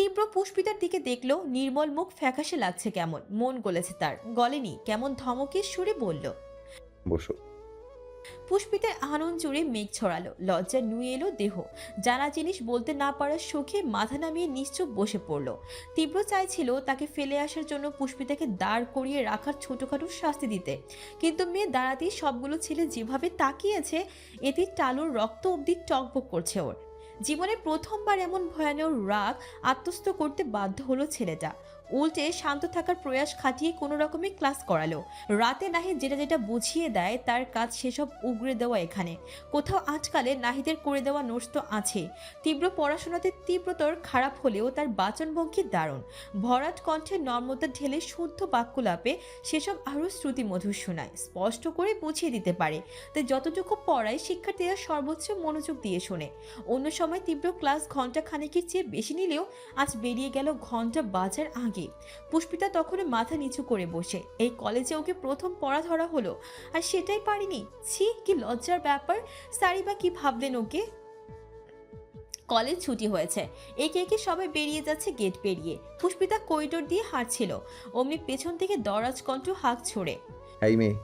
তীব্র পুষ্পিতার দিকে দেখল নির্মল মুখ ফ্যাকাশে লাগছে কেমন মন গলেছে তার। গলেনি কেমন ধমকের সুরে বলল বসো। পুষ্পিতার আনন্দ জুড়ে মেঘ ছড়ালো লজ্জা নুয়ে এলো দেহ। জানা জিনিস বলতে না পারার সুখে মাথা নামিয়ে নিশ্চুপ বসে পড়ল। তীব্র চাইছিল তাকে ফেলে আসার জন্য পুষ্পিতাকে দাঁড় করিয়ে রাখার ছোটখাটো শাস্তি দিতে। কিন্তু মেয়ে দাঁড়াতেই সবগুলো ছেলে যেভাবে তাকিয়েছে এতে টালুর রক্ত অবধি টকবক করছে ওর। জীবনে প্রথমবার এমন ভয়ানক রাগ আত্মস্থ করতে বাধ্য হলো ছেলেটা। উল্টে শান্ত থাকার প্রয়াস খাটিয়ে কোনো রকমে ক্লাস করালো। রাতে নাহিদ যেটা যেটা বুঝিয়ে দেয়, তার কাজ সেসব উগড়ে দেওয়া এখানে। কোথাও আজকালে নাহিদের করে দেওয়া নোটস তো আছে। তীব্র পড়াশোনাতে তীব্রতর খারাপ হলেও তার বাচনভঙ্গি দারুণ। ভরাট কণ্ঠে নর্মতা ঢেলে শুদ্ধ বাক্যলাপে সেসব আরও শ্রুতিমধুর শোনায়। স্পষ্ট করে বুঝিয়ে দিতে পারে। তাই যতটুকু পড়ায় শিক্ষার্থীরা সর্বোচ্চ মনোযোগ দিয়ে শোনে। অন্য সময় তীব্র ক্লাস ঘণ্টা খানেকের চেয়ে বেশি নিলেও আজ বেরিয়ে গেল ঘণ্টা বাজার আগে। পুষ্পিতা তখন মাথা নিচু করে বসে। এই কলেজে ওকে প্রথম পড়া ধরা হলো। আর সেটাই পারিনি? ছি, কি লজ্জার ব্যাপার। সারিবা কি ভাবলেন ওকে? কলেজ ছুটি হয়েছে। একে একে সবাই বেরিয়ে যাচ্ছে গেট পেরিয়ে। পুষ্পিতা করিডোর দিয়ে হাঁটছিল। অমনি পেছন থেকে দরাজ কণ্ঠ হাঁক ছড়ে। এই মেয়ে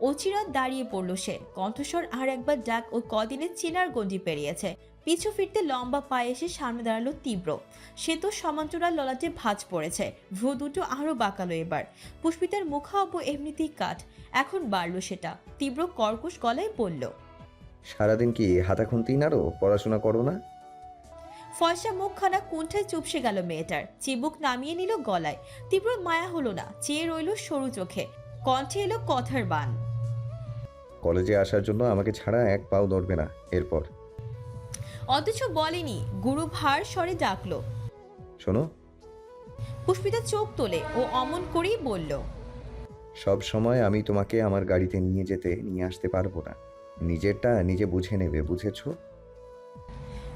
অচিরাত দাঁড়িয়ে পড়ল সে। কণ্ঠস্বর আর একবার ডাক ও কদিনের চেনার গন্ডি পেরিয়েছে। পিছু ফিরতে লম্বা পায়ে এসে সামনে দাঁড়াল তীব্র। সে তো সমান্তরাল ললাটে ভাঁজ পড়েছে। ভ্রু দুটো আরও বাঁকালো এবার। পুষ্পিতার মুখাব্য এমনিতেই কাঠ। এখন বাড়লো সেটা। তীব্র কর্কশ গলায় বলল সারাদিন কি হাতা খুন্তি নাড়ো? পড়াশোনা করো না? ফয়সা মুখখানা কুণ্ঠায় চুপসে গেল মেয়েটার। চিবুক নামিয়ে নিল গলায়। তীব্র মায়া হলো না। চেয়ে রইল সরু চোখে। কণ্ঠে এলো কথার বান কলেজে আসার জন্য আমাকে ছাড়া এক পাও নড়বে না এরপর। অথচ বলেনি গুরু ভার স্বরে ডাকলো। শোনো। পুষ্পিতা চোখ তোলে ও অমন করেই বলল সব সময় আমি তোমাকে আমার গাড়িতে নিয়ে যেতে নিয়ে আসতে পারব না। নিজেরটা নিজে বুঝে নেবে বুঝেছ?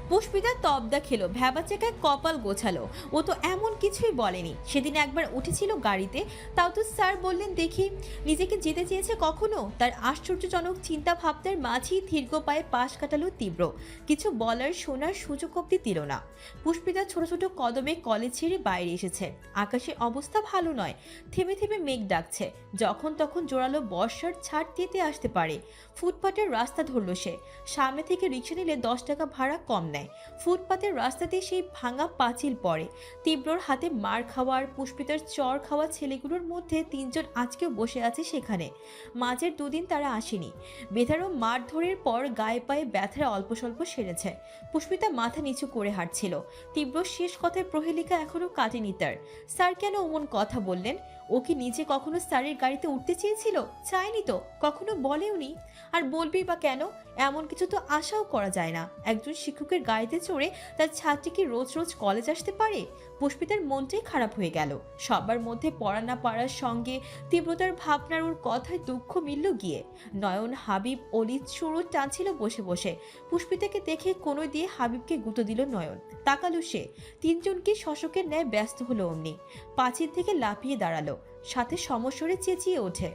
পুষ্পিতা তবদা খেলো, ভ্যাবা চেকায় কপাল গোছালো। ও তো এমন কিছুই বলেনি। সেদিন একবার উঠেছিল গাড়িতে, তাও তো স্যার বললেন, দেখি, নিজেকে যেতে চেয়েছে কখনো? তার আশ্চর্যজনক চিন্তা ভাবনার মাঝেই দীর্ঘ পায়ে পাশ কাটালো তীব্র। কিছু বলার শোনার সুযোগ অব্দি দিল না। পুষ্পিতা ছোট ছোট কদমে কলেজ ছেড়ে বাইরে এসেছে। আকাশের অবস্থা ভালো নয়। থেমে থেমে মেঘ ডাকছে। যখন তখন জোরালো বর্ষার ছাড় দিতে আসতে পারে। ফুটপাতের রাস্তা ধরল সে। সামনে থেকে রিক্সা নিলে দশ টাকা ভাড়া কম নেয়। ফুটপাতের রাস্তাতে সেই ভাঙা পাঁচিল পড়ে। তীব্রর হাতে মার খাওয়ার পুষ্পিতার চর খাওয়া ছেলেগুলোর মধ্যে তিনজন আজকেও বসে আছে সেখানে। মাঝের দুদিন তারা আসেনি। বেতারও মারধরের পর গায়ে পায়ে ব্যথার অল্প স্বল্প সেরেছে। পুষ্পিতা মাথা নিচু করে হাঁটছিল। তীব্র শেষ কথায় প্রহেলিকা এখনও কাটেনি তার। স্যার কেন অমন কথা বললেন? ও কি নিজে কখনো স্যারের গাড়িতে উঠতে চেয়েছিল? চায়নি তো, কখনো বলেওনি। আর বলবি বা কেন, এমন কিছু তো আশাও করা যায় না। একজন শিক্ষকের গাড়িতে চড়ে তার ছাত্রী কি রোজ রোজ কলেজ আসতে পারে? পুষ্পিতার মনটাই খারাপ হয়ে গেল। সবার মধ্যে পড়া না পারার সঙ্গে তীব্রতার ভাবনার ওর কথায় দুঃখ মিলল গিয়ে। নয়ন, হাবিব অলিদ সুরুর টানছিল বসে বসে। পুষ্পিতাকে দেখে কোনো দিয়ে হাবিবকে গুঁতো দিল নয়ন। তাকালো সে। তিনজনকে শশকের ন্যায় ব্যস্ত হলো অমনি। পাঁচিল থেকে লাফিয়ে দাঁড়াল। সাথে সমস্বরে চেঁচিয়ে ওঠে।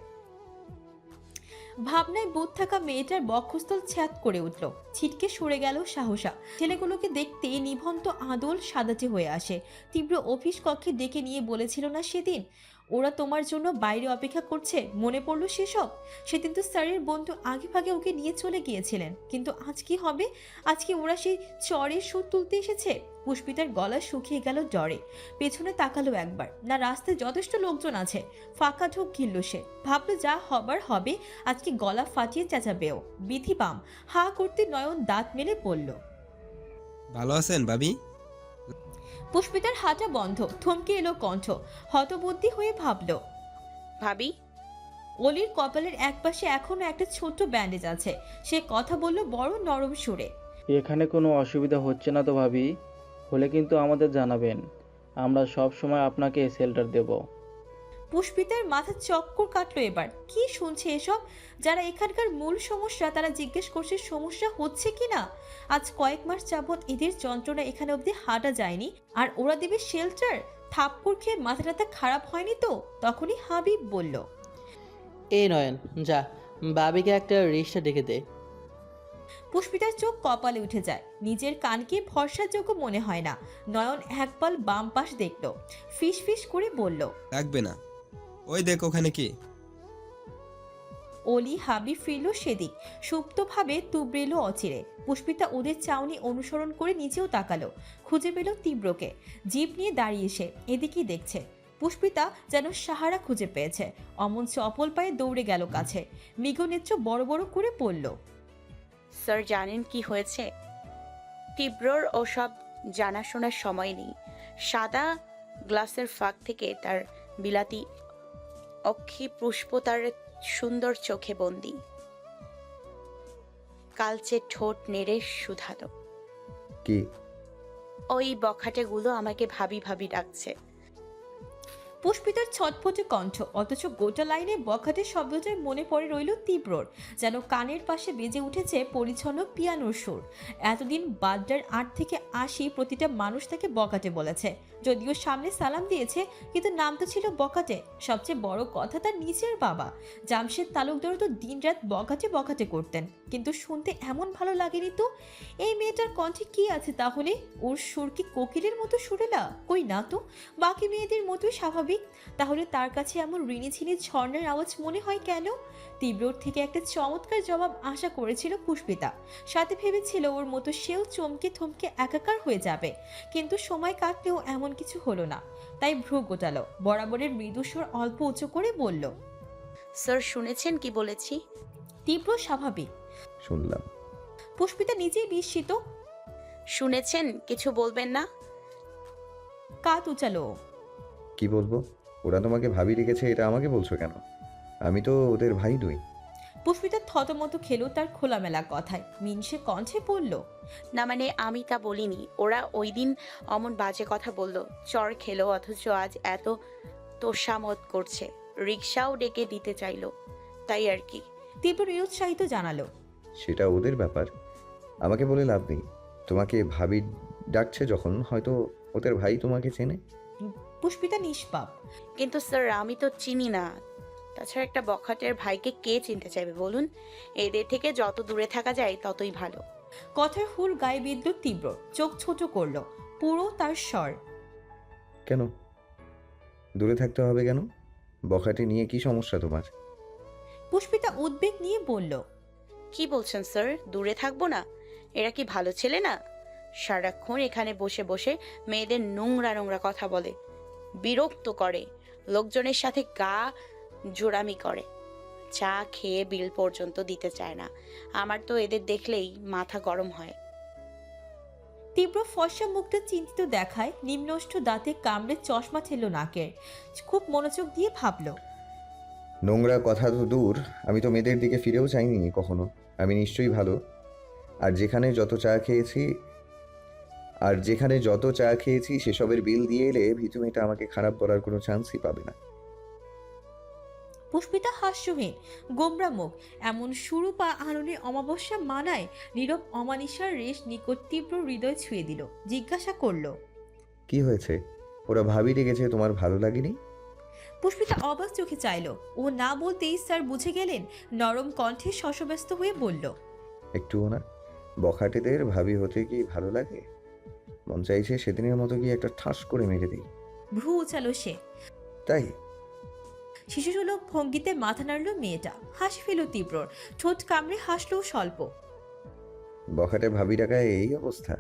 ভাবনায় বোধ থাকা মেয়েটার বক্ষস্থল ছ্যাত করে উঠল। ছিটকে সরে গেল সাহসা। ছেলেগুলোকে দেখতে নিভন্ত আদল সাদাচে হয়ে আসে। তীব্র অফিস কক্ষে ডেকে নিয়ে বলেছিল না সেদিন ওরা তোমার জন্য বাইরে অপেক্ষা করছে? মনে পড়ল সেসব? সেদিন তো স্যারের বন্ধু আগে ভাগে ওকে নিয়ে চলে গিয়েছিলেন। কিন্তু আজ কি হবে? আজকে ওরা সেই চরের সুর তুলতে এসেছে। পুষ্পিতার গলা শুকিয়ে গেল জ্বরে। পেছনে তাকালো একবার। না, রাস্তায় যথেষ্ট লোকজন আছে। ফাঁকা ঢোক ঘিরল সে। ভাবলো, যা হবার হবে, আজকে গলা ফাটিয়ে চেঁচাবেও বিধি পাম হা করতে নয়ন দাঁত মেলে পড়ল ভালো আছেন, ভাবি? পুষ্পিতার হাঁটা বন্ধ থমকে এলো কণ্ঠ। হতবুদ্ধি হয়ে ভাবল ভাবি? অলির কপালের একপাশে এখনও একটা ছোট্ট ব্যান্ডেজ আছে। সে কথা বলল বড় নরম সুরে। এখানে কোনো অসুবিধা হচ্ছে না তো ভাবি হলে কিন্তু আমাদের জানাবেন। আমরা সব সময় আপনাকে শেল্টার দেব। পুষ্পিতার মাথা চক্কর কাটলো এবার। কি শুনছে এসব? যারা এখানকার মূল সমস্যা তারা জিজ্ঞেস করছে সমস্যা হচ্ছে কি না? আজ কয়েক মাস যাবৎ এদের যন্ত্রণা এখানে অবধি হাঁটা যায়নি। আর ওরা দেবে শেল্টার থাপ্পড় খেয়ে মাথা টাথা খারাপ হয়নি তো? তখনই হাবিব বলল এই নয়ন যা বাবিকে একটা রিক্সা ডেকে দে। পুষ্পিতার চোখ কপালে উঠে যায়। নিজের কানকে ভরসাযোগ্য মনে হয় না। নয়ন একপাল বাম পাশ দেখল। ফিস ফিস করে বলল লাগবে না। ওই দেখ ওখানে কি। অলি হাবি ফিরল সেদিক। সুপ্তভাবে তুবড়েল অচিরে। পুষ্পিতা ওদের চাউনি অনুসরণ করে নিচেও তাকালো। খুঁজে পেল তীব্রকে। জিপ নিয়ে দাঁড়িয়ে সে এদিকেই দেখছে। পুষ্পিতা যেন সাহারা খুঁজে পেয়েছে। অমন চপল পায়ে দৌড়ে গেল কাছে। মৃগনেত্র বড় বড় করে পড়ল স্যার জানেন কি হয়েছে? তীব্রর ওসব জানাশোনার সময় নেই। সাদা গ্লাসের ফাঁক থেকে তার বিলাতি অক্ষি পুষ্প তার সুন্দর চোখে বন্দি। কালচে ঠোঁট নেড়ে শুধালো। কি? ওই বখাটেগুলো আমাকে ভাবি ভাবি ডাকছে। পুষ্পিতার ছটফটে কণ্ঠ অথচ গোটা লাইনে বখাটের শব্দটাই মনে পড়ে রইল তীব্রর যেন কানের পাশে বেজে উঠেছে পরিচ্ছন্ন পিয়ানোর সুর। এতদিন বাড্ডার আট থেকে আশি প্রতিটা মানুষ তাকে বকাটে বলেছে। যদিও সামনে সালাম দিয়েছে, কিন্তু নাম তো ছিল বকাটে। সবচেয়ে বড় কথা তার নিচের বাবা। জামশেদ তালুকদারও তো দিনরাত বকাটে বকাটে করতেন। কিন্তু শুনতে এমন ভালো লাগেনি তো? এই মেয়েটার কণ্ঠে কি আছে তাহলে? ওর সুর কি কোকিলের মতো সুরেলা? কই না তো? বাকি মেয়েদের মতোই স্বাভাবিক। তাহলে তার কাছে এমন ঋণি ছিনি ঝর্ণার আওয়াজ মনে হয় কেন? তীব্রর থেকে একটা চমৎকার জবাব আশা করেছিল পুষ্পিতা। সাথে ভেবেছিল ওর মতো সেও চমকে থমকে একাকার হয়ে যাবে। কিন্তু সময় কাটলেও এমন কিছু হলো না। তাই ভ্রু গোটালো। বরাবরের মৃদুস্বর অল্প উঁচু করে বলল স্যার শুনেছেন কি বলেছি? তীব্র স্বাভাবিক। শুনলাম। পুষ্পিতা নিজেই বিস্মিত। শুনেছেন? কিছু বলবেন না? কাত উচালো। কি বলব? ওরা তোমাকে ভাবি রেখেছে এটা আমাকে বলছো কেন? আমি তো ওদের ভাই নই। পুষ্পিতা থতমত খেলো তার খোলামেলা কথায়। মিনসে কণ্ঠে পড়ল না মানে আমি তা বলিনি। ওরা ওই দিন অমন বাজে কথা বলল। চর খেলো অথচ আজ এত তোষামত করছে। রিক্সাও ডেকে দিতে চাইলো। তাই আর কি। তীব্র নিরুৎসাহিত জানালো সেটা ওদের ব্যাপার। আমাকে বলে লাভ নেই। তোমাকে ভাবি ডাকছে যখন হয়তো ওদের ভাই তোমাকে চেনে। পুষ্পিতা নিষ্পাপ। কিন্তু স্যার আমি তো চিনি না। তাছাড়া একটা বখাটের ভাইকে কে চিনতে চাইবে বলুন? এদের থেকে যত দূরে থাকা যায় ততই ভালো। কথার হুল গায়ে বিদ্যুৎ তীব্র চোখ ছোট করল। পুরো তার স্বর। কেন? দূরে থাকতে হবে কেন? বখাটে নিয়ে কি সমস্যা তোমার? পুষ্পিতা উদ্বেগ নিয়ে বলল কি বলছেন স্যার? দূরে থাকব না? এরা কি ভালো ছেলে না? সারাক্ষণ এখানে বসে বসে মেয়েদের নোংরা নোংরা কথা বলে বিরক্ত করে। লোকজনের সাথে গা জোড়ামি করে। চা খেয়ে বিল পর্যন্ত দিতে চায় না। আমার তো এদের দেখলেই মাথা গরম হয়। তীব্র ফর্সা মুখটা চিন্তিত দেখায় নিম্নষ্ঠ দাঁতে কামড়ে চশমা ঠেললো নাকের। খুব মনোযোগ দিয়ে ভাবল। নোংরা কথা তো দূর আমি তো মেয়েদের দিকে ফিরেও চাইনি কখনো। আমি নিশ্চয়ই ভালো। আর যেখানে যত চা খেয়েছি আর যেখানে যত চা খেয়েছি সেসবের বিল দিয়ে এলে ভিতু মেয়েটা আমাকে খারাপ বলার কোনো চান্সই পাবে না। পুষ্পিতা হাস্যহীন গোমরা মুখ। এমন শুরু বা আননে অমাবস্যা মানায় নীরব অমানিসার রেশ নিকট তীব্র হৃদয় ছুঁয়ে দিল। জিজ্ঞাসা করল কি হয়েছে? ওরা ভাবি রেগেছে তোমার ভালো লাগেনি? পুষ্পিতা অবাক চোখে চাইলো। ও না বলতেই স্যার বুঝে গেলেন নরম কণ্ঠে শশব্যস্ত হয়ে বলল একটুও না বখাটেদের ভাবি হতে কি ভালো লাগে? মন চাইছে সেদিনের মতো কি একটা ঠাস করে মেরে দিই। ভ্রু উচালো সে। তাই? শিশুসুলভ ভঙ্গিতে মাথা নাড়ল মেয়েটা। হাসি ফেল তীব্রর। ঠোঁট কামড়ে হাসলো স্বল্প। বখাটে ভাবি ডাকায় এই অবস্থা।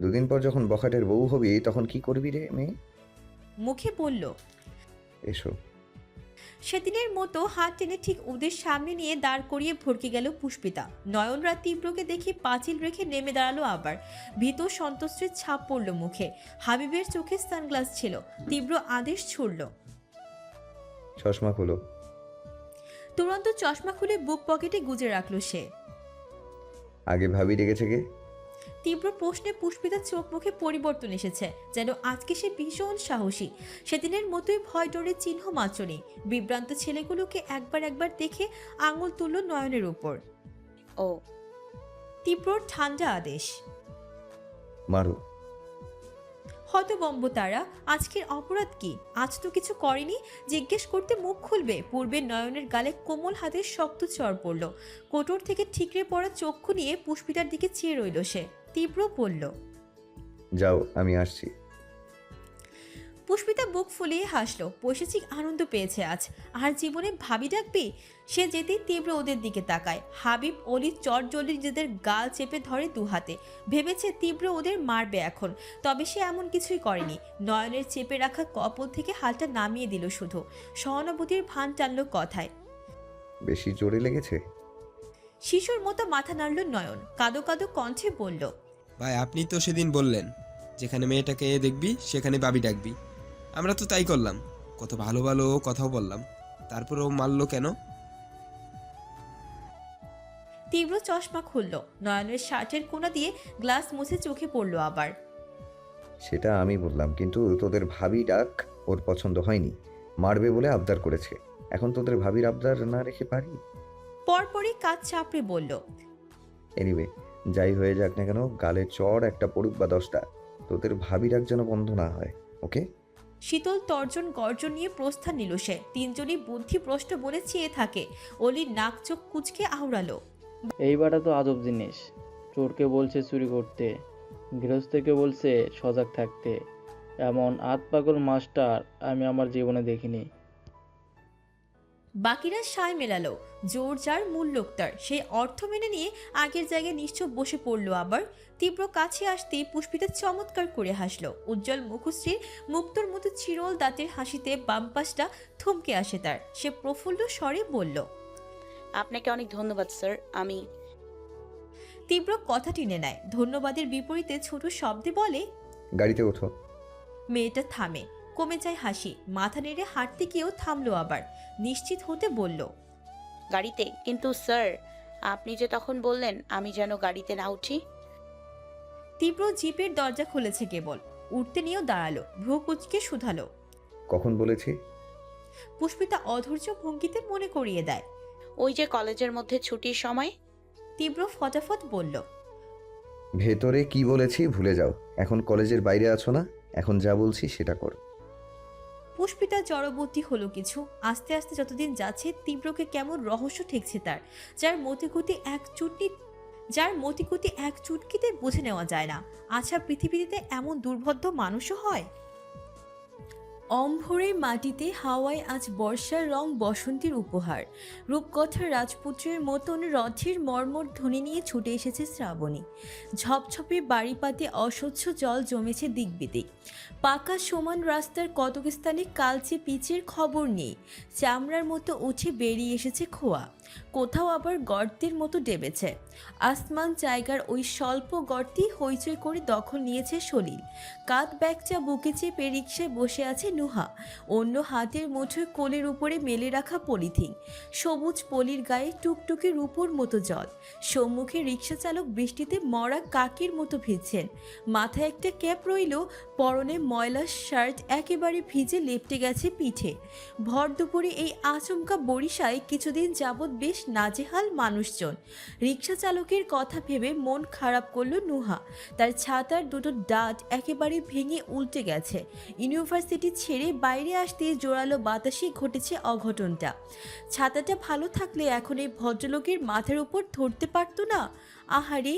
দুদিন পর যখন বখাটের বউ হবি তখন কি করবি রে মেয়ে? মুখে বলল এসো। সেদিনের মতো হাত টেনে ঠিক ওদের সামনে নিয়ে দাঁড় করিয়ে ভরকে গেল পুষ্পিতা। নয়নরা তীব্রকে দেখে পাঁচিল রেখে নেমে দাঁড়াল আবার। ভীত সন্তোষের ছাপ পড়ল মুখে। হাবিবের চোখে সানগ্লাস ছিল। তীব্র আদেশ ছুড়ল। চশমা খোলো। তুরন্ত চশমা খুলে বুক পকেটে গুজে রাখল সে। আগে ভাবি রেগেছে কে? তীব্র প্রশ্নে পুষ্পিতার চোখ মুখে পরিবর্তন এসেছে যেন আজকে সে ভীষণ সাহসী। সেদিনের মতোই ভয় ডরের চিহ্ন মাত্র নেই। বিভ্রান্ত ছেলেগুলোকে একবার একবার দেখে আঙুল তুলল নয়নের উপর। ও। তীব্র ঠান্ডা আদেশ। মারো। হতবম্ব তারা, আজকের অপরাধ কি? আজ তো কিছু করেনি? জিজ্ঞেস করতে মুখ খুলবে। পূর্বে নয়নের গালে কোমল হাতের শক্ত চর পড়ল। কোটর থেকে ঠিকরে পড়া চক্ষু নিয়ে পুষ্পিতার দিকে চেয়ে রইল সে। তীব্র পড়ল যাও, আমি আসছি। পুষ্পিতা বুক ফুলিয়ে হাসলো। পৈশাচিক আনন্দ পেয়েছে আজ। আর জীবনে ভাবি ডাকবি? সে যেতেই তীব্র ওদের দিকে তাকায়। হাবিব অলি চট জলি নিজেদের গাল চেপে ধরে দু হাতে। ভেবেছে তীব্র ওদের মারবে এখন। তবে সে এমন কিছুই করেনি। নয়নের চেপে রাখা কপল থেকে হালটা নামিয়ে দিল শুধু। সহানুভূতির ভান টানল কথায়। বেশি জোরে লেগেছে? শিশুর মতো মাথা নাড়ল নয়ন। কাদো কাদো কণ্ঠে বলল ভাই আপনি তো সেদিন বললেন যেখানে মেয়েটাকে এ দেখবি সেখানে বাবি ডাকবি। আমরা তো তাই করলাম। কত ভালো ভালো কথাও বললাম। তারপরেও মারলো কেন? তীব্র চশমা খুলল। নয়নের শার্টের কোনা দিয়ে গ্লাস মুছে চোখে পড়ল আবার। সেটা আমি বললাম কিন্তু তোদের ভাবি ডাক ওর পছন্দ হয়নি। মারবে বলে আবদার করেছে। এখন তোদের ভাবির আবদার না রেখে পারি? পরপরই কাজ চাপড়ে বলল এনিওয়ে যাই হয়ে যাক না কেন গালে চড় একটা পড়ুক বা দশটা তোদের ভাবি ডাক যেন বন্ধ না হয় ওকে শীতল তর্জন গর্জন নিয়ে প্রস্থান নিল সে। তিনজনই বুদ্ধি প্রশ্ন বলে চেয়ে থাকে। অলির নাক চোখ কুচকে আওড়ালো। এইবারটা তো আজব জিনিস। চোরকে বলছে চুরি করতে, গৃহস্থকে বলছে সজাগ থাকতে। এমন আত পাগল মাস্টার আমি আমার জীবনে দেখিনি। বাকিরা সায় মেলালো। জোর যার মূল লোকটার। সেই অর্থ মেনে নিয়ে আগের জায়গায় নিশ্চয় বসে পড়ল আবার। তীব্র কাছে আসতেই পুষ্পিতা চমৎকার করে হাসলো। উজ্জ্বল মুখশ্রীর মুক্তর মতো চিরল দাঁতের হাসিতে বাম পাশটা থমকে আসে তার। সে প্রফুল্ল স্বরে বলল আপনাকে অনেক ধন্যবাদ স্যার। আমি তীব্র কথা টেনে নেয়। ধন্যবাদের বিপরীতে ছোট শব্দে বলে গাড়িতে ওঠো। মেয়েটা থামে। কমে যায় হাসি। মাথা নেড়ে হাঁটতে গিয়েও থামলো আবার। নিশ্চিত হতে বলল গাড়িতে? কিন্তু স্যার আপনি যে তখন বললেন আমি যেন গাড়িতে না উঠি। তীব্র জিপের দরজা খুলেছে কেবল। উঠতে নিয়েও দাঁড়াল ভ্রু কুচকে শুধালো। কখন বলেছি? পুষ্পিতা অধৈর্য ভঙ্গিতে মনে করিয়ে দেয়। ওই যে কলেজের মধ্যে ছুটির সময়? তীব্র ফটাফট বলল ভেতরে কি বলেছি ভুলে যাও। এখন কলেজের বাইরে আছো না? এখন যা বলছি সেটা করো। পুষ্পিতা জড়বর্তী হলো কিছু। আস্তে আস্তে যতদিন যাচ্ছে, তীব্রকে কেমন রহস্য ঠেকছে তার, যার মতিগতি এক চুটনি যার মতিগতি এক চুটকিতে বুঝে নেওয়া যায় না। আচ্ছা পৃথিবীতে এমন দুর্ভদ্য মানুষও হয়? অম্ভরের মাটিতে হাওয়ায় আজ বর্ষার রং বসন্তের উপহার। রূপকথার রাজপুত্রের মতন রথের মর্মর ধ্বনি নিয়ে ছুটে এসেছে শ্রাবণী। ঝপঝপে বাড়ি পাতে অস্বচ্ছ জল জমেছে দিকবিদিক। পাকা সমান রাস্তার কতক স্থানে কালচে পিচের খবর নেই। চামড়ার মতো উঠে বেরিয়ে এসেছে খোয়া। কোথাও আবার গর্তের মতো ডেবেছে। আসমান জায়গার ওই স্বল্প গর্তি হইচই করে দখল নিয়েছে সলিল। কাত ব্যাগচা বুকে চেপে রিক্সায় বসে আছে নুহা। অন্য হাতের মুঠোয় কোলের উপরে মেলে রাখা পলিথিন। সবুজ পলির গায়ে টুকটুকে রূপোর মতো জল। সম্মুখে রিক্সা চালক বৃষ্টিতে মরা কাকের মতো ভিজছেন। মাথায় একটা ক্যাপ রইল, পরনে ময়লা শার্ট একেবারে ভিজে লেপটে গেছে পিঠে। ভর দুপুরে এই আচমকা বরিশায় কিছুদিন যাবৎ বেশ নাজেহাল মানুষজন। রিক্সা চালকের কথা ভেবে মন খারাপ করল নুহা। তার ছাতার দুটো ডাট একেবারে ভেঙে উল্টে গেছে। ইউনিভার্সিটি ছেড়ে বাইরে আসতে জোরালো বাতাসে ঘটেছে অঘটনটা। ছাতাটা ভালো থাকলে এখন এই ভদ্রলোকের মাথার উপর ধরতে পারতো না? আহারে!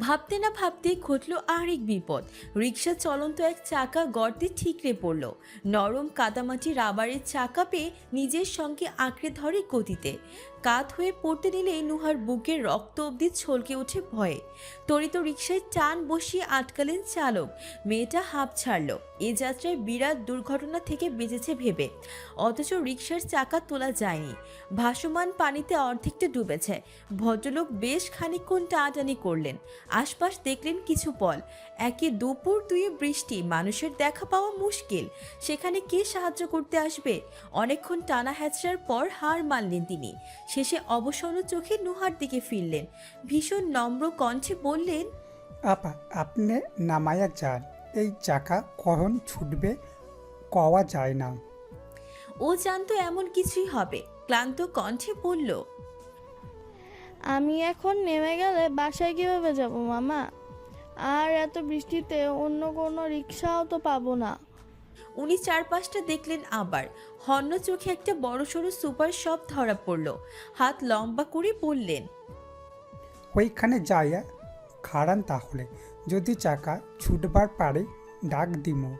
ভাবতে না ভাবতে ঘটল আরেক বিপদ। রিক্সা চলন্ত এক চাকা গর্তে ঠিকরে পড়ল। নরম কাদামাটি রাবারের চাকা পেয়ে নিজের সঙ্গে আঁকড়ে ধরে গতিতে। কাত হয়ে পড়তে নিলেই নুহার বুকের রক্ত অবধি ছলকে ওঠে ভয়ে। তরিত রিক্সায় টান বসিয়ে আটকালেন চালক। মেয়েটা হাঁপ ছাড়ল। এ যাত্রায় বিরাট দুর্ঘটনা থেকে বেঁচেছে ভেবে। অথচ রিক্সার চাকা তোলা যায়নি। ভাসমান পানিতে অর্ধেকটা ডুবেছে। ভদ্রলোক বেশ খানিকক্ষণ টানাটানি করলেন। আশপাশ দেখলেন কিছু পল একে দুপুর দুয়ে বৃষ্টি মানুষের দেখা পাওয়া মুশকিল। সেখানে কে সাহায্য করতে আসবে? অনেকক্ষণ টানা হ্যাচড়ার পর হার মানলেন তিনি। শেষে অবসন্ন চোখে নুহার দিকে ফিরলেন। ভীষণ নম্র কণ্ঠে বললেন আপা আপনি নামায়া যান। এই চাকা কখন ছুটবে কওয়া যায় না। ও জানতো এমন কিছুই হবে। ক্লান্ত কণ্ঠে বলল আমি এখন নেমে গেলে বাসায় কীভাবে যাব মামা? আর এত বৃষ্টিতে অন্য কোনো রিক্সাও তো পাবো না। উনি চারপাশটা দেখলেন আবার। হন্য চোখে একটা বড় সড়ো সুপার শপ ধরা পড়ল। হাত লম্বা করে বললেন ওইখানে যাইয়া খাড়ান তাহলে। যদি চাকা ছুটবার পারে ডাক দিমো।